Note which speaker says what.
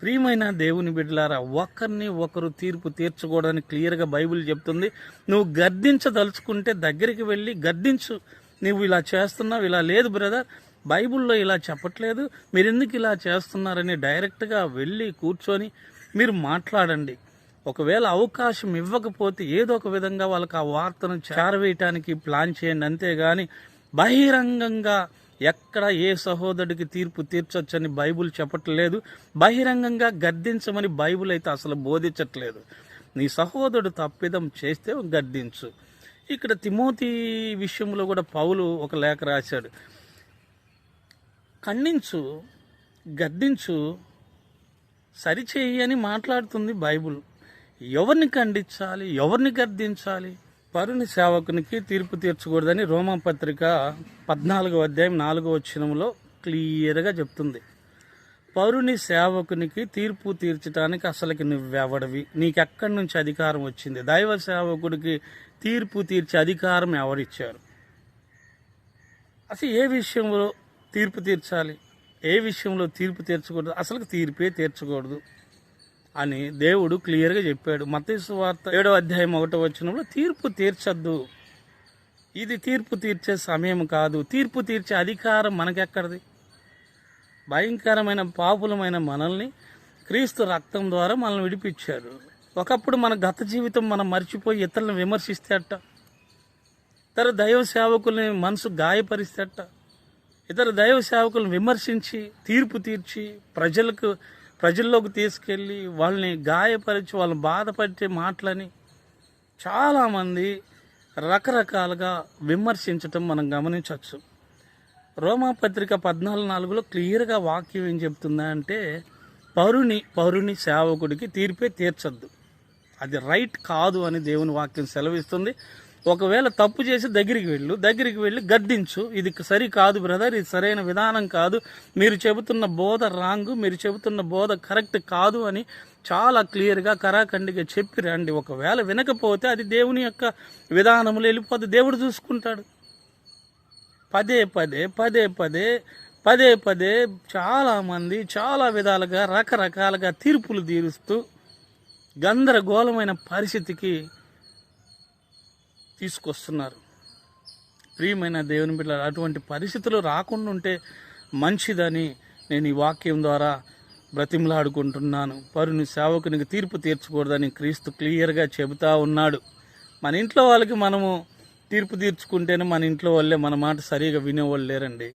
Speaker 1: ప్రియమైన దేవుని బిడ్డలారా ఒకరిని ఒకరు తీర్పు తీర్చకూడదని క్లియర్గా బైబిల్ చెప్తుంది. నువ్వు గద్దించదలుచుకుంటే దగ్గరికి వెళ్ళి గద్దించు నువ్వు ఇలా చేస్తున్నావు ఇలా లేదు బ్రదర్. బైబిల్లో ఇలా చెప్పట్లేదు. మీరు ఎందుకు ఇలా చేస్తున్నారని డైరెక్ట్గా వెళ్ళి కూర్చొని మీరు మాట్లాడండి. ఒకవేళ అవకాశం ఇవ్వకపోతే ఏదో ఒక విధంగా వాళ్ళకి ఆ వార్తను చేరవేయటానికి ప్లాన్ చేయండి. అంతేగాని బహిరంగంగా ఎక్కడ ఏ సహోదరుడికి తీర్పు తీర్చొచ్చని బైబుల్ చెప్పట్లేదు బహిరంగంగా గద్దించమని బైబుల్ అయితే అసలు బోధించట్లేదు. నీ సహోదరుడు తప్పిదం చేస్తే గద్దించు. ఇక్కడ తిమోతి విషయంలో కూడా పౌలు ఒక లేఖ రాశాడు. ఖండించు గద్దించు సరిచేయి అని మాట్లాడుతుంది బైబుల్. ఎవరిని ఖండించాలి? ఎవరిని గద్దించాలి? పరుని సేవకునికి తీర్పు తీర్చకూడదని రోమా పత్రిక పద్నాలుగో అధ్యాయం నాలుగో వచ్చినంలో క్లియర్గా చెప్తుంది. పౌరుని సేవకునికి తీర్పు తీర్చడానికి అసలుకి నువ్వెవడవి? నీకెక్కడి నుంచి అధికారం వచ్చింది? దైవ సేవకుడికి తీర్పు తీర్చే అధికారం ఎవరిచ్చారు? అసలు ఏ విషయంలో తీర్పు తీర్చాలి? ఏ విషయంలో తీర్పు తీర్చకూడదు? అసలు తీర్పే తీర్చకూడదు. అని దేవుడు క్లియర్గా చెప్పాడు. మతేశ్వార్త ఏడో అధ్యాయం ఒకటో వచ్చినప్పుడు తీర్పు తీర్చద్దు. ఇది తీర్పు తీర్చే సమయం కాదు. తీర్పు తీర్చే అధికారం మనకెక్కడిది? భయంకరమైన పాపులమైన మనల్ని క్రీస్తు రక్తం ద్వారా మనల్ని విడిపించాడు. ఒకప్పుడు మన గత జీవితం మనం మర్చిపోయి ఇతరులను విమర్శిస్తే అట్ట. ఇతర దైవ సేవకుల్ని మనసు గాయపరిస్తే అట్ట. ఇతర దైవ సేవకులను విమర్శించి తీర్పు తీర్చి ప్రజలకు ప్రజల్లోకి తీసుకెళ్ళి వాళ్ళని గాయపరిచి వాళ్ళని బాధపరిచే మాటలని చాలామంది రకరకాలుగా విమర్శించటం మనం గమనించవచ్చు. రోమాపత్రిక పద్నాలుగు నాలుగులో క్లియర్గా వాక్యం ఏం చెప్తుందా అంటే పౌరుని పౌరుని సేవకుడికి తీర్పే తీర్చద్దు. అది రైట్ కాదు అని దేవుని వాక్యం సెలవిస్తుంది. ఒకవేళ తప్పు చేసి దగ్గరికి వెళ్ళు దగ్గరికి వెళ్ళి గద్దించు. ఇది సరి కాదు బ్రదర్ ఇది సరైన విధానం కాదు. మీరు చెబుతున్న బోధ రాంగ్ మీరు చెబుతున్న బోధ కరెక్ట్ కాదు అని చాలా క్లియర్గా కరాఖండిగా చెప్పి రండి. ఒకవేళ వినకపోతే అది దేవుని యొక్క విధానములు వెళ్ళిపోతే దేవుడు చూసుకుంటాడు. పదే పదే పదే పదే పదే పదే చాలామంది చాలా విధాలుగా రకరకాలుగా తీర్పులు తీరుస్తూ గందరగోళమైన పరిస్థితికి తీసుకొస్తున్నారు. ప్రియమైన దేవుని బిడ్డ అటువంటి పరిస్థితులు రాకుండా ఉంటే మంచిదని నేను ఈ వాక్యం ద్వారా బ్రతిమలాడుకుంటున్నాను. పరుని సేవకునికి తీర్పు తీర్చకూడదని క్రీస్తు క్లియర్గా చెబుతా ఉన్నాడు. మన ఇంట్లో వాళ్ళకి మనము తీర్పు తీర్చుకుంటేనే మన ఇంట్లో వాళ్ళే మన మాట సరిగా వినేవాళ్ళు లేరండి.